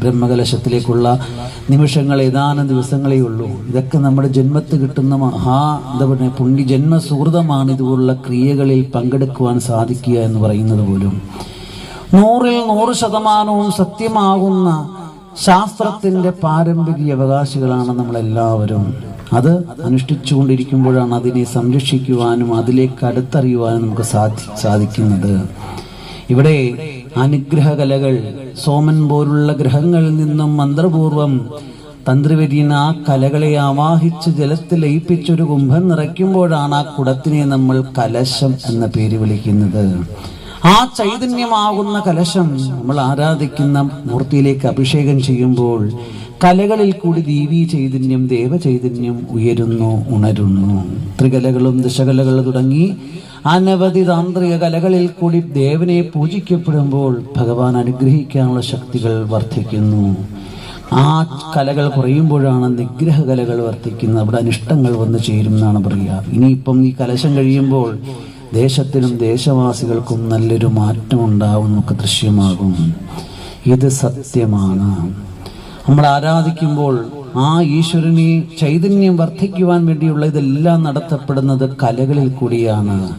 ബ്രഹ്മകലശത്തിലേക്കുള്ള നിമിഷങ്ങൾ ഏതാനും ദിവസങ്ങളേ ഉള്ളൂ ഇതൊക്കെ നമ്മുടെ ജന്മത്ത് കിട്ടുന്ന മഹാ എന്താ പറയുക പുണ്യ ജന്മ സുഹൃതമാണ് ഇതുപോലുള്ള ക്രിയകളിൽ പങ്കെടുക്കുവാൻ സാധിക്കുക എന്ന് പറയുന്നത് പോലും. നൂറിൽ നൂറ് ശതമാനവും സത്യമാകുന്ന ശാസ്ത്രത്തിന്റെ പാരമ്പര്യ അവകാശികളാണ് നമ്മളെല്ലാവരും. അത് അനുഷ്ഠിച്ചുകൊണ്ടിരിക്കുമ്പോഴാണ് അതിനെ സംരക്ഷിക്കുവാനും അതിലേക്ക് അടുത്തറിയുവാനും നമുക്ക് സാധി സാധിക്കുന്നത്. ഇവിടെ അനുഗ്രഹകലകൾ. സോമൻ പോലുള്ള ഗ്രഹങ്ങളിൽ നിന്നും മന്ത്രപൂർവം തന്ത്രിവര്യൻ ആ കലകളെ ആവാഹിച്ച് ജലത്തിൽ ലയിപ്പിച്ചൊരു കുംഭം നിറയ്ക്കുമ്പോഴാണ് ആ കുടത്തിനെ നമ്മൾ കലശം എന്ന പേര് വിളിക്കുന്നത്. ആ ചൈതന്യമാകുന്ന കലശം നമ്മൾ ആരാധിക്കുന്ന മൂർത്തിയിലേക്ക് അഭിഷേകം ചെയ്യുമ്പോൾ കലകളിൽ കൂടി ദീവീ ചൈതന്യം ദേവചൈതന്യം ഉയരുന്നു ഉണരുന്നു. ത്രികലകളും ദശകലകൾ തുടങ്ങി അനവധി താന്ത്രിക കലകളിൽ കൂടി ദേവനെ പൂജിക്കപ്പെടുമ്പോൾ ഭഗവാൻ അനുഗ്രഹിക്കാനുള്ള ശക്തികൾ വർദ്ധിക്കുന്നു. ആ കലകൾ കുറയുമ്പോഴാണ് നിഗ്രഹ കലകൾ വർദ്ധിക്കുന്നത്. അവിടെ അനിഷ്ടങ്ങൾ വന്നു ചേരും എന്നാണ് പറയുക. ഇനിയിപ്പം ഈ കലശം കഴിയുമ്പോൾ ദേശത്തിനും ദേശവാസികൾക്കും നല്ലൊരു മാറ്റം ഉണ്ടാവും നമുക്ക് ദൃശ്യമാകും. ഇത് സത്യമാണ്. നമ്മൾ ആരാധിക്കുമ്പോൾ ആ ഈശ്വരനെ ചൈതന്യം വർദ്ധിക്കുവാൻ വേണ്ടിയുള്ള ഇതെല്ലാം നടത്തപ്പെടുന്നത് കലകളിൽ കൂടിയാണ്.